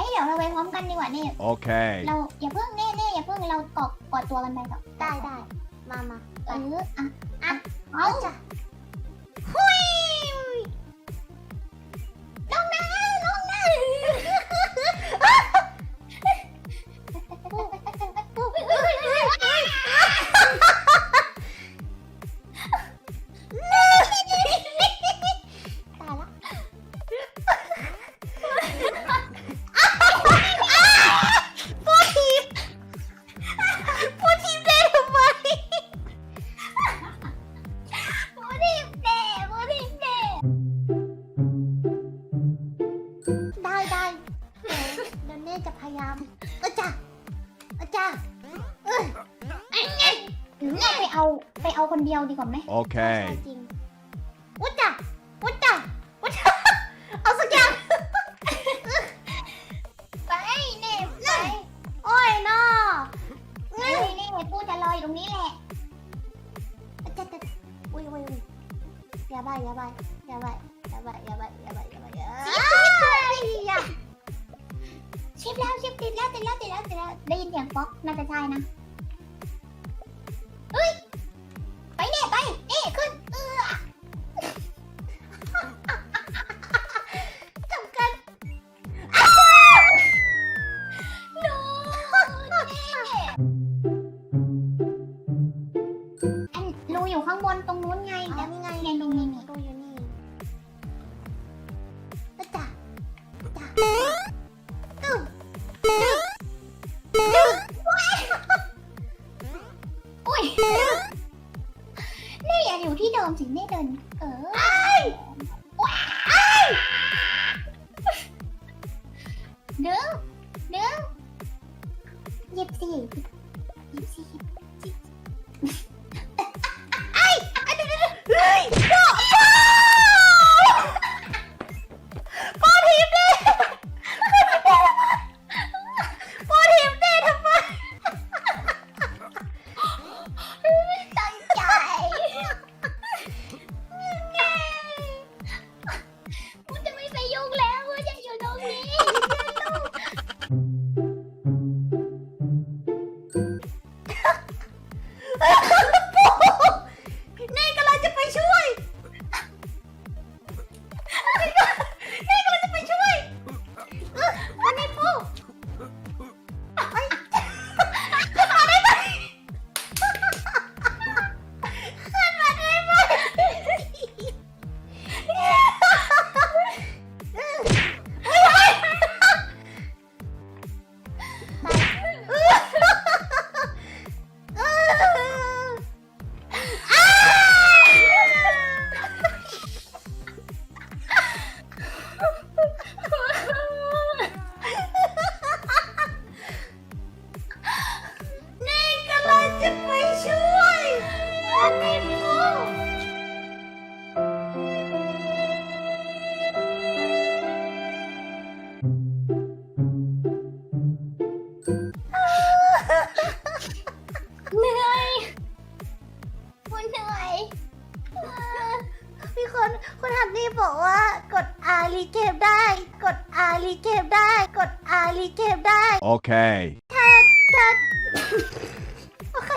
อ้ยเดี๋ยวเราไปพร้อมกันดีกว่าเน่ Okay. เราอย่าเพิ่งเน่เน่อย่าเพิ่งเรากอกกอดตัวกันไปก่อนได้ได้มามาเอออะอะเอาจ้ะ เราไปเอาไปเอาคนเดียวดีกว่าไหม Okay. จริงอุจจ้ะอุจจ้ะอุจจ้ะเอาสักอย่าง ไปเน่ไปโอ้ยน้อเน่เน่ปูจะรออยู่ตรงนี้แหละจะจะอุ้ยอุ้ยอุ้ยอย่าไปอย่าไปอย่าไปอย่าไปอย่าไปอย่าไปอย่าไปอย่าอย่าชิปแล้วชิปติดแล้วติดแล้วติดแล้วติดแล้วได้ยินเสียงป๊อกน่าจะใช่นะ เฮ้ย ไปเน่ไปเน่ขึ้น เออจำกันโน้อันรูอยู่ข้างบนตรงนู้นไง อย่าอยู่ที่เดิมสิเน่เดิน เออว้ายดึงดึงหยิบสิหยิบสิ เหนื่อยกูเหนื่อยมีคนคนหันนี่บอกว่ากดอารีเกมได้ กดอารีเกมได้ กดอารีเกมได้ Okay. ทัดทัดโอเค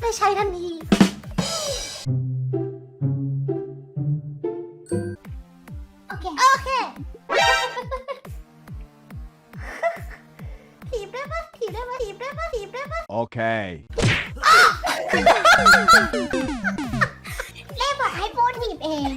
ได้ใช้ทันที โอเค โอเค ถีบได้ปะถีบได้ปะถีบได้ปะถีบได้ปะ Okay. เล่บอกให้ปูถีบเอง